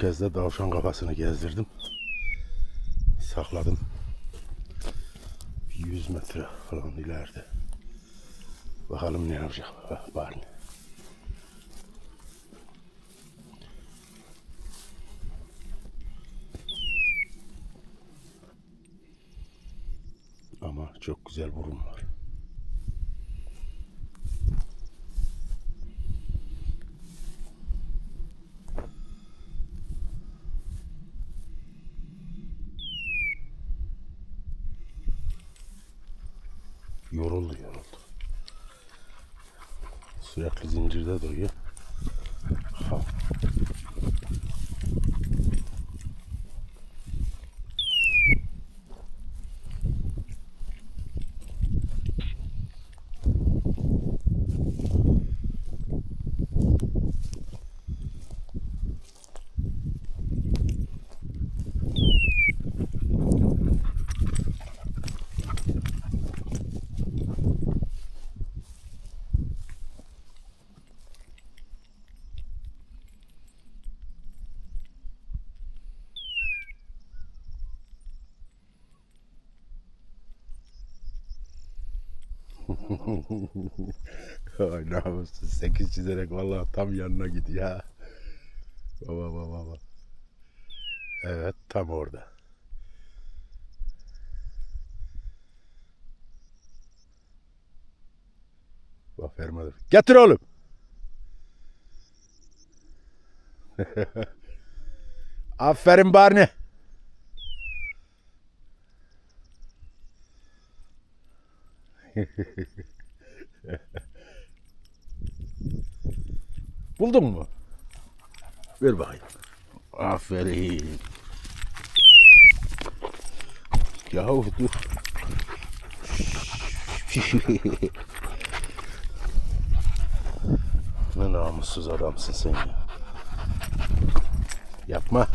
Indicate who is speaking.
Speaker 1: kez de tavşan kafasını gezdirdim. Sakladım. Bir 100 metre falan ileride. Bakalım ne yapacak Barney. Ama çok güzel burun var. Yoruldu yoruldu. Sürekli zincirde duruyor. Ay namussuz. Sekiz çizerek vallahi tam yanına gidiyor ha. Baba baba baba. Evet tam orada. Bak vermedi. Getir oğlum. Aferin Barney. Buldun mu? Ver bakayım. Aferin. Yahu dur. ne namussuz adamsın sen ya. Yapma.